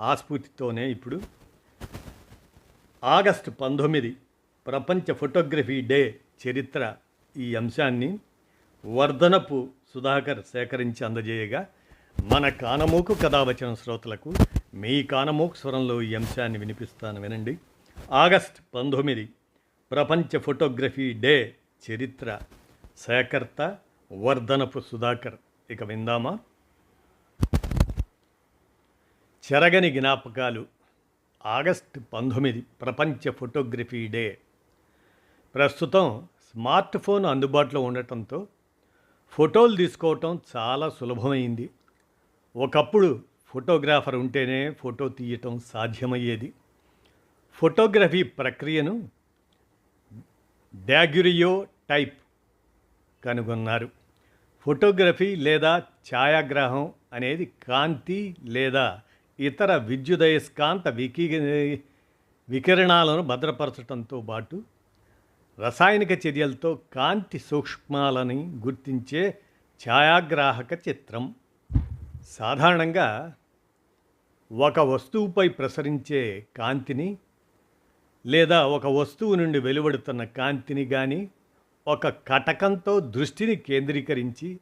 ఆస్ఫూర్తితోనే ఇప్పుడు ఆగస్టు పంతొమ్మిది ప్రపంచ ఫోటోగ్రఫీ డే చరిత్ర ఈ అంశాన్ని వర్ధనపు సుధాకర్ సేకరించి అందజేయగా మన కానమూకు కథావచన శ్రోతలకు మీ కానమూకు స్వరంలో ఈ అంశాన్ని వినిపిస్తాను వినండి. ఆగస్ట్ పంతొమ్మిది ప్రపంచ ఫోటోగ్రఫీ డే చరిత్ర సేకర్త వర్ధనపు సుధాకర్. ఇక విందామా? చెరగని జ్ఞాపకాలు. ఆగస్టు పంతొమ్మిది ప్రపంచ ఫోటోగ్రఫీ డే. ప్రస్తుతం స్మార్ట్ ఫోన్ అందుబాటులో ఉండటంతో ఫోటోలు తీసుకోవటం చాలా సులభమైంది. ఒకప్పుడు ఫోటోగ్రాఫర్ ఉంటేనే ఫోటో తీయటం సాధ్యమయ్యేది. ఫోటోగ్రఫీ ప్రక్రియను డాగ్యురియో టైప్ కనుగొన్నారు. ఫోటోగ్రఫీ లేదా ఛాయాగ్రహం అనేది కాంతి లేదా ఇతర విద్యుదయస్కాంత వికి వికిరణాలను భద్రపరచడంతో పాటు రసాయనిక చర్యలతో కాంతి సూక్ష్మాలని గుర్తించే ఛాయాగ్రాహక చిత్రం. సాధారణంగా ఒక వస్తువుపై ప్రసరించే కాంతిని లేదా ఒక వస్తువు నుండి వెలువడుతున్న కాంతిని కానీ ఒక కటకంతో దృష్టిని కేంద్రీకరించి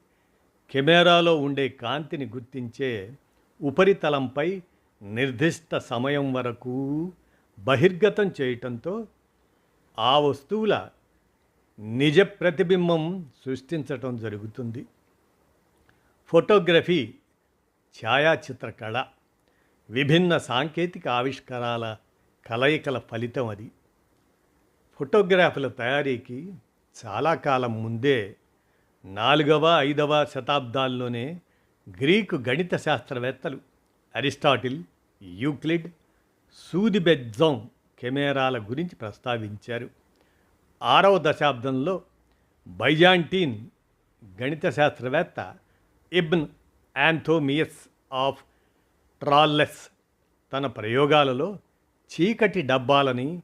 కెమెరాలో ఉండే కాంతిని గుర్తించే ఉపరితలంపై నిర్దిష్ట సమయం వరకు బహిర్గతం చేయటంతో ఆ వస్తువుల నిజ ప్రతిబింబం సృష్టించటం జరుగుతుంది. ఫోటోగ్రఫీ ఛాయాచిత్ర కళ విభిన్న సాంకేతిక ఆవిష్కారాల కలయికల ఫలితం అది. ఫోటోగ్రాఫ్ల తయారీకి చాలా కాలం ముందే నాలుగవ ఐదవ శతాబ్దాల్లోనే గ్రీకు గణిత శాస్త్రవేత్తలు అరిస్టాటిల్ యూక్లిడ్ సూదిబెజ్జం కెమెరాల గురించి ప్రస్తావించారు. ఆరవ దశాబ్దంలో బైజాంటీన్ గణిత శాస్త్రవేత్త ఇబ్న్ యాంథోమియస్ ఆఫ్ ట్రాల్లెస్ తన ప్రయోగాలలో చీకటి డబ్బాలని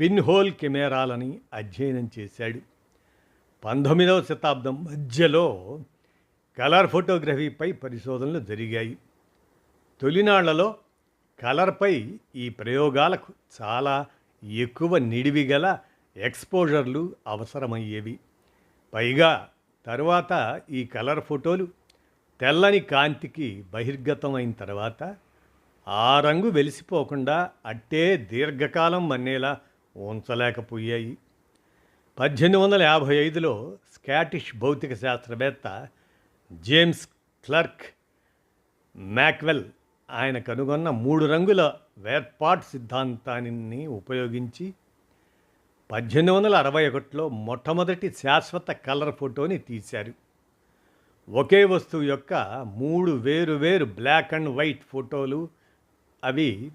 పిన్హోల్ కెమెరాలని అధ్యయనం చేశాడు. పంతొమ్మిదవ శతాబ్దం మధ్యలో కలర్ ఫోటోగ్రఫీపై పరిశోధనలు జరిగాయి. తొలినాళ్ళలో కలర్పై ఈ ప్రయోగాలకు చాలా ఎక్కువ నిడివి గల ఎక్స్పోజర్లు అవసరమయ్యేవి. పైగా తరువాత ఈ కలర్ ఫోటోలు తెల్లని కాంతికి బహిర్గతమైన తర్వాత ఆ రంగు వెలిసిపోకుండా అట్టే దీర్ఘకాలం మన్నేలా ఉంచలేకపోయాయి. పద్దెనిమిది వందల యాభై ఐదులో స్కాటిష్ భౌతిక శాస్త్రవేత్త జేమ్స్ క్లర్క్ మ్యాక్వెల్ ఆయన కనుగొన్న మూడు రంగుల వేర్పాట్ సిద్ధాంతాన్ని ఉపయోగించి పద్దెనిమిది వందల అరవై ఒకటిలో మొట్టమొదటి శాశ్వత కలర్ ఫోటోని తీశారు. ఒకే వస్తువు యొక్క మూడు వేరు వేరు బ్లాక్ అండ్ వైట్ ఫోటోలు. అవి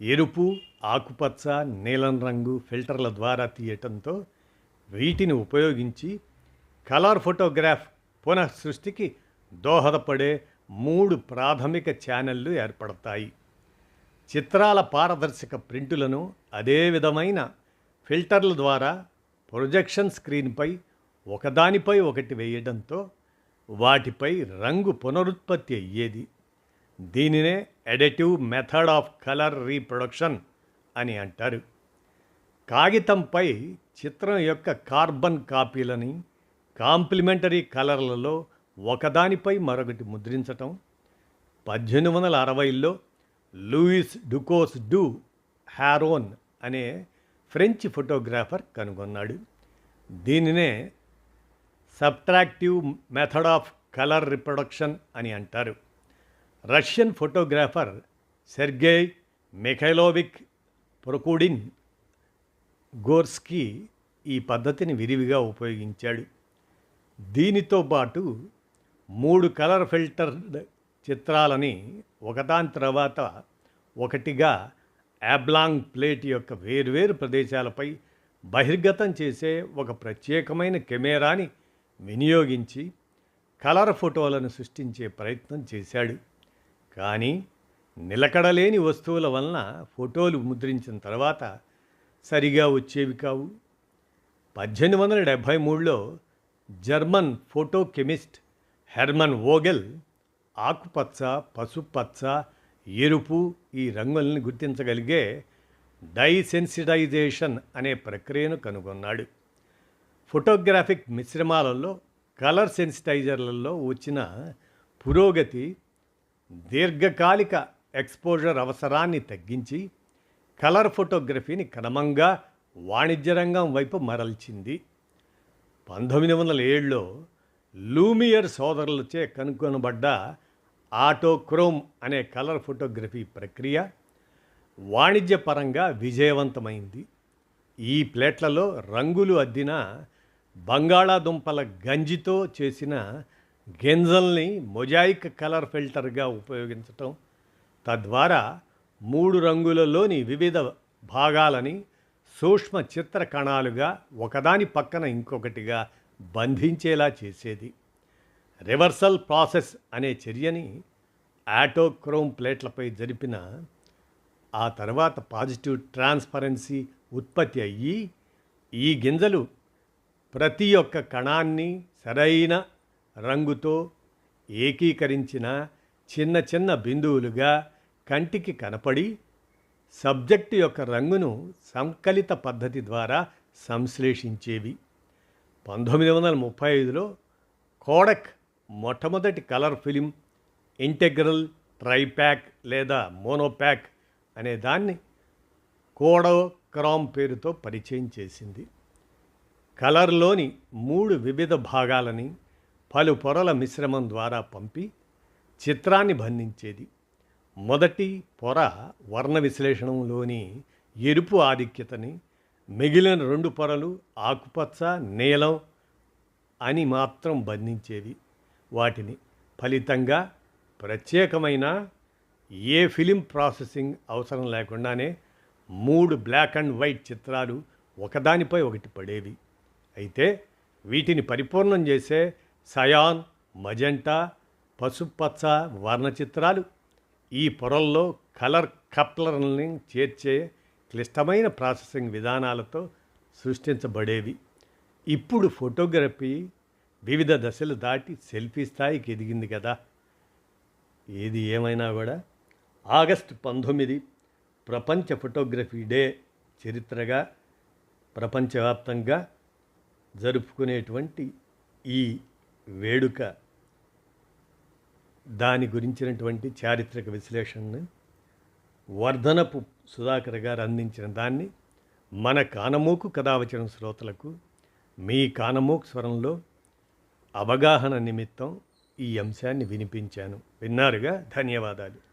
ఎరుపు ఆకుపచ్చ నీలం రంగు ఫిల్టర్ల ద్వారా తీయటంతో వీటిని ఉపయోగించి కలర్ ఫోటోగ్రాఫ్ పునఃసృష్టికి దోహదపడే మూడు ప్రాథమిక ఛానళ్ళు ఏర్పడతాయి. చిత్రాల పారదర్శక ప్రింటులను అదే విధమైన ఫిల్టర్ల ద్వారా ప్రొజెక్షన్ స్క్రీన్పై ఒకదానిపై ఒకటి వేయడంతో వాటిపై రంగు పునరుత్పత్తి అయ్యేది. దీనినే additive method of colour reproduction అని అంటారు. కాగితంపై చిత్రం యొక్క కార్బన్ కాపీలని కాంప్లిమెంటరీ కలర్లలో ఒకదానిపై మరొకటి ముద్రించటం పద్దెనిమిది వందల అరవైలో లూయిస్ డుకోస్ డు హ్యారోన్ అనే ఫ్రెంచ్ ఫోటోగ్రాఫర్ కనుగొన్నాడు. దీనినే subtractive method of colour reproduction అని అంటారు. Russian photographer Sergei Mikhailovich Prokudin Gorsky ఈ పద్ధతిని విరివిగా ఉపయోగించాడు. దీనితో పాటు మూడు కలర్ ఫిల్టర్ చిత్రాలని ఒకదాని తర్వాత ఒకటిగా యాబ్లాంగ్ ప్లేట్ యొక్క వేర్వేరు ప్రదేశాలపై బహిర్గతం చేసే ఒక ప్రత్యేకమైన కెమెరాని వినియోగించి కలర్ ఫోటోలను సృష్టించే ప్రయత్నం చేశాడు. కానీ నిలకడలేని వస్తువుల వలన ఫోటోలు ముద్రించిన తర్వాత సరిగా వచ్చేవి కావు. పద్దెనిమిది వందల డెబ్భై మూడులో German photo chemist Hermann Vogel ఆకుపచ్చ పసుపచ్చ ఎరుపు ఈ రంగుల్ని గుర్తించగలిగే డైసెన్సిటైజేషన్ అనే ప్రక్రియను కనుగొన్నాడు. ఫోటోగ్రాఫిక్ మిశ్రమాలలో కలర్ సెన్సిటైజర్లలో వచ్చిన పురోగతి దీర్ఘకాలిక ఎక్స్పోజర్ అవసరాన్ని తగ్గించి కలర్ ఫోటోగ్రఫీని క్రమంగా వాణిజ్య రంగం వైపు మరల్చింది. పంతొమ్మిది వందల ఏడులో లూమియర్ సోదరులచే కనుగొనబడ్డ ఆటోక్రోమ్ అనే కలర్ ఫోటోగ్రఫీ ప్రక్రియ వాణిజ్యపరంగా విజయవంతమైంది. ఈ ప్లేట్లలో రంగులు అద్దిన బంగాళాదుంపల గంజితో చేసిన గింజల్ని మొజాయిక్ కలర్ ఫిల్టర్గా ఉపయోగించటం తద్వారా మూడు రంగులలోని వివిధ భాగాలని సూక్ష్మ చిత్ర కణాలుగా ఒకదాని పక్కన ఇంకొకటిగా బంధించేలా చేసేది. రివర్సల్ ప్రాసెస్ అనే చర్యని ఆటోక్రోమ్ ప్లేట్లపై జరిపిన ఆ తర్వాత పాజిటివ్ ట్రాన్స్పరెన్సీ ఉత్పత్తి అయ్యి ఈ గింజలు ప్రతి ఒక్క కణాన్ని సరైన రంగుతో ఏకీకరించిన చిన్న చిన్న బిందువులుగా కంటికి కనపడి సబ్జెక్టు యొక్క రంగును సంకలిత పద్ధతి ద్వారా సంశ్లేషించేవి. పంతొమ్మిది వందల ముప్పై ఐదులో కోడక్ మొట్టమొదటి కలర్ ఫిలిం ఇంటెగ్రల్ ట్రైప్యాక్ లేదా మోనోప్యాక్ అనే దాన్ని కోడోక్రామ్ పేరుతో పరిచయం చేసింది. కలర్లోని మూడు వివిధ భాగాలని పలు పొరల మిశ్రమం ద్వారా పంపి చిత్రాన్ని బంధించేది. మొదటి పొర వర్ణ విశ్లేషణంలోని ఎరుపు ఆధిక్యతని మిగిలిన రెండు పొరలు ఆకుపచ్చ నీలం అని మాత్రం బంధించేవి. వాటిని ఫలితంగా ప్రత్యేకమైన ఏ ఫిలిం ప్రాసెసింగ్ అవసరం లేకుండానే మూడు బ్లాక్ అండ్ వైట్ చిత్రాలు ఒకదానిపై ఒకటి పడేవి. అయితే వీటిని పరిపూర్ణం చేసే సయాన్ మజంటా పసుపచ్చ వర్ణ చిత్రాలు ఈ పొరల్లో కలర్ కప్లర్ని చేర్చే క్లిష్టమైన ప్రాసెసింగ్ విధానాలతో సృష్టించబడేవి. ఇప్పుడు ఫోటోగ్రఫీ వివిధ దశలు దాటి సెల్ఫీ స్థాయికి ఎదిగింది కదా. ఏది ఏమైనా కూడా ఆగస్టు పంతొమ్మిది ప్రపంచ ఫోటోగ్రఫీ డే చరిత్రగా ప్రపంచవ్యాప్తంగా జరుపుకునేటువంటి ఈ వేడుక. దాని గురించినటువంటి చారిత్రక విశ్లేషణను వర్ధనపు సుధాకర్ గారు అందించిన దాన్ని మన కానమోకు కథావచనం శ్రోతలకు మీ కానమోకు స్వరంలో అవగాహన నిమిత్తం ఈ అంశాన్ని వినిపించాను. విన్నారుగా? ధన్యవాదాలు.